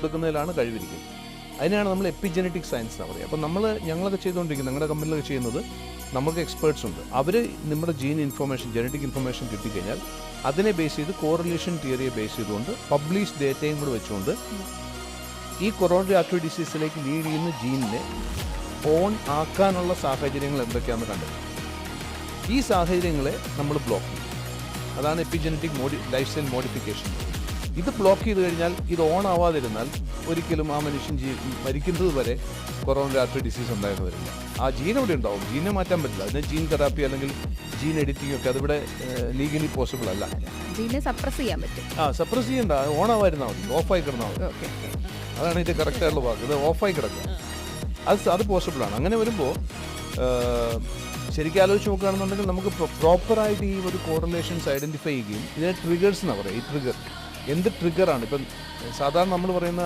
കൊടുക്കുന്നതിലാണ് കഴിവിരിക്കുന്നത് അതിനാണ് നമ്മൾ epigenetic science എന്ന് പറയുക. അപ്പോൾ നമ്മൾ ഞങ്ങളൊക്കെ ചെയ്തുകൊണ്ടിരിക്കുന്നത് ഞങ്ങളുടെ കമ്പനിയിലൊക്കെ ചെയ്യുന്നത് നമുക്ക് എക്സ്പേർട്സ് ഉണ്ട്. അവർ നമ്മുടെ ജീൻ ഇൻഫർമേഷൻ ജനറ്റിക് ഇൻഫർമേഷൻ കിട്ടിക്കഴിഞ്ഞാൽ അതിനെ ബേസ് ചെയ്ത് കോറിലേഷൻ തിയറിയെ ബേസ് ചെയ്തുകൊണ്ട് പബ്ലിഷ് ഡേറ്റയും കൂടെ വെച്ചുകൊണ്ട് ഈ കൊറോണറി ആർട്ടറി ഡിസീസിലേക്ക് ലീഡ് ചെയ്യുന്ന ജീനിനെ ഓൺ ആക്കാനുള്ള സാഹചര്യങ്ങൾ എന്തൊക്കെയാണെന്ന് കണ്ടത് ഈ സാഹചര്യങ്ങളെ നമ്മൾ ബ്ലോക്ക് ചെയ്യും. അതാണ് epigenetic modi lifestyle modification ഇത് ബ്ലോക്ക് ചെയ്ത് കഴിഞ്ഞാൽ ഇത് ഓൺ ആവാതിരുന്നാൽ ഒരിക്കലും ആ മനുഷ്യൻ ജീ മരിക്കുന്നത് വരെ കൊറോണ രാത്രി ഡിസീസ് ഉണ്ടായെന്ന് വരില്ല ആ ജീൻ അവിടെ ഉണ്ടാവും? ജീനെ മാറ്റാൻ പറ്റില്ല. അതിന് ജീൻ തെറാപ്പി അല്ലെങ്കിൽ ജീൻ എഡിറ്റിംഗ് ഒക്കെ അതിവിടെ ലീഗലി പോസിബിൾ അല്ല. ജീനെ സപ്രസ് ചെയ്യാൻ പറ്റും. ആ സപ്രസ് ചെയ്യണ്ട. ഓൺ ആവായിരുന്നാൽ മതി. ഓഫായി കിടന്നാൽ മതി. അതാണ് ഇതിന്റെ കറക്റ്റ് ആയിട്ടുള്ള വാക്ക്. ഇത് ഓഫായി കിടക്കുക. അത് അത് അത് പോസിബിളാണ് അങ്ങനെ വരുമ്പോൾ ശരിക്കും ആലോചിച്ച് നോക്കുകയാണെന്നുണ്ടെങ്കിൽ നമുക്ക് പ്രോപ്പറായിട്ട് ഈ ഒരു കോറിലേഷൻസ് ഐഡന്റിഫൈ ചെയ്യുകയും ഇതിനെ ട്രിഗേഴ്സ് എന്നാണ് പറയുക. ഈ ട്രിഗർ എന്ത് ട്രിഗറാണ് ഇപ്പം സാധാരണ നമ്മൾ പറയുന്ന